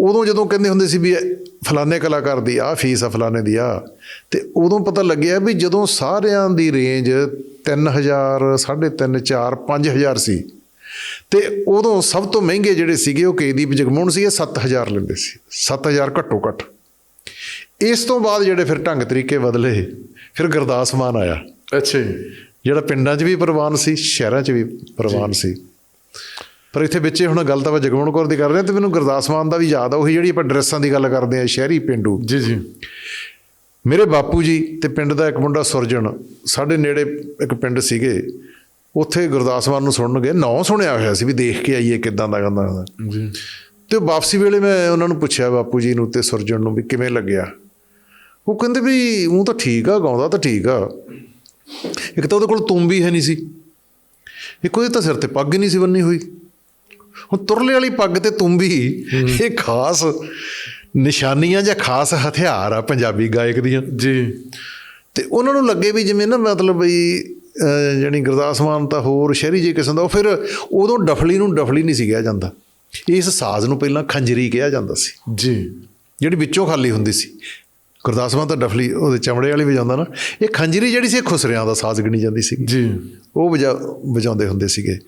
ਉਦੋਂ ਜਦੋਂ ਕਹਿੰਦੇ ਹੁੰਦੇ ਸੀ ਵੀ ਫਲਾਣੇ ਕਲਾਕਾਰ ਦੀ ਆ ਫੀਸ ਆ ਫਲਾਣੇ ਦੀ ਆ ਤੇ ਉਦੋਂ ਪਤਾ ਲੱਗਿਆ ਵੀ ਜਦੋਂ ਸਾਰਿਆਂ ਦੀ ਰੇਂਜ 3000 3.5 4 5000 ਸੀ ਤੇ ਉਦੋਂ ਸਭ ਤੋਂ ਮਹਿੰਗੇ ਜਿਹੜੇ ਸੀਗੇ ਉਹ ਕੇਦੀਪ ਜਗਮੋਹਨ ਸੀ ਇਹ 7000 ਲੈਂਦੇ ਸੀ 7000 ਘੱਟੋ ਘੱਟ। ਇਸ ਤੋਂ ਬਾਅਦ ਜਿਹੜੇ ਫਿਰ ਢੰਗ ਤਰੀਕੇ ਬਦਲੇ ਫਿਰ ਗੁਰਦਾਸ ਮਾਨ ਆਇਆ। ਅੱਛਾ ਜੀ। ਜਿਹੜਾ ਪਿੰਡਾਂ 'ਚ ਵੀ ਪ੍ਰਵਾਨ ਸੀ ਸ਼ਹਿਰਾਂ 'ਚ ਵੀ ਪ੍ਰਵਾਨ ਸੀ। ਪਰ ਇੱਥੇ ਵਿੱਚੇ ਹੁਣ ਗੱਲ ਤਾਂ ਮੈਂ ਜਗਮੋਹਨ ਕੌਰ ਦੀ ਕਰ ਰਿਹਾ ਤੇ ਮੈਨੂੰ ਗੁਰਦਾਸ ਮਾਨ ਦਾ ਵੀ ਯਾਦ ਆ ਉਹੀ ਜਿਹੜੀ ਆਪਾਂ ਡਰੈਸਾਂ ਦੀ ਗੱਲ ਕਰਦੇ ਆ ਸ਼ਹਿਰੀ ਪਿੰਡੂ। ਜੀ ਜੀ। ਮੇਰੇ ਬਾਪੂ ਜੀ ਤੇ ਪਿੰਡ ਦਾ ਇੱਕ ਮੁੰਡਾ ਸੁਰਜਣ ਸਾਡੇ ਨੇੜੇ ਇੱਕ ਪਿੰਡ ਸੀਗੇ। ਉੱਥੇ ਗੁਰਦਾਸ ਮਾਨ ਨੂੰ ਸੁਣਨ ਗਏ ਨਾਂ ਸੁਣਿਆ ਹੋਇਆ ਸੀ ਵੀ ਦੇਖ ਕੇ ਆਈਏ ਕਿਦਾਂ ਦਾ ਗੰਦਾ ਜੀ। ਤੇ ਵਾਪਸੀ ਵੇਲੇ ਮੈਂ ਉਹਨਾਂ ਨੂੰ ਪੁੱਛਿਆ ਬਾਪੂ ਜੀ ਨੂੰ ਤੇ ਸੁਰਜਣ ਨੂੰ ਵੀ ਕਿਵੇਂ ਲੱਗਿਆ? ਉਹ ਕਹਿੰਦੇ ਵੀ ਉਹ ਤਾਂ ਠੀਕ ਆ ਗਾਉਂਦਾ ਤਾਂ ਠੀਕ ਆ। ਇੱਕ ਤਾਂ ਉਹਦੇ ਕੋਲ ਤੁੰਬੀ ਹੈ ਨਹੀਂ ਸੀ। ਇੱਕ ਉਹਦੇ ਤਾਂ ਸਿਰ ਤੇ ਪੱਗ ਹੀ ਨਹੀਂ ਸੀ ਬੰਨੀ ਹੋਈ। ਹੁਣ ਤੁਰਲੇ ਵਾਲੀ ਪੱਗ ਤੇ ਤੁੰਬੀ ਇਹ ਖਾਸ ਨਿਸ਼ਾਨੀਆਂ ਜਾਂ ਖਾਸ ਹਥਿਆਰ ਆ ਪੰਜਾਬੀ ਗਾਇਕ ਦੀਆਂ। ਜੀ। ਤੇ ਉਹਨਾਂ ਨੂੰ ਲੱਗੇ ਵੀ ਜਿਵੇਂ ਨਾ ਮਤਲਬ ਵੀ ਜਾਣੀ ਗੁਰਦਾਸ ਮਾਨ ਤਾਂ ਹੋਰ ਸ਼ਹਿਰੀ ਜੇ ਕਿਸਮ ਦਾ ਉਹ ਫਿਰ ਉਦੋਂ ਡਫਲੀ ਨੂੰ ਡਫਲੀ ਨਹੀਂ ਸੀ ਕਿਹਾ ਜਾਂਦਾ। ਇਸ ਸਾਜ਼ ਨੂੰ ਪਹਿਲਾਂ ਖੰਜਰੀ ਕਿਹਾ ਜਾਂਦਾ ਸੀ। ਜੀ। ਜਿਹੜੀ ਵਿੱਚੋਂ ਖਾਲੀ ਹੁੰਦੀ ਸੀ। ਗੁਰਦਾਸ ਮਾਨ ਤਾਂ ਡਫਲੀ ਉਹਦੇ ਚਮੜੇ ਵਾਲੀ ਵਜਾਉਂਦਾ ਨਾ। ਇਹ ਖੰਜਰੀ ਜਿਹੜੀ ਸੀ ਖੁਸਰਿਆਂ ਦਾ ਸਾਜ਼ ਗਿਣੀ ਜਾਂਦੀ ਸੀ ਜੀ। ਉਹ ਵਜਾ ਵਜਾਉਂਦੇ ਹੁੰਦੇ ਸੀਗੇ।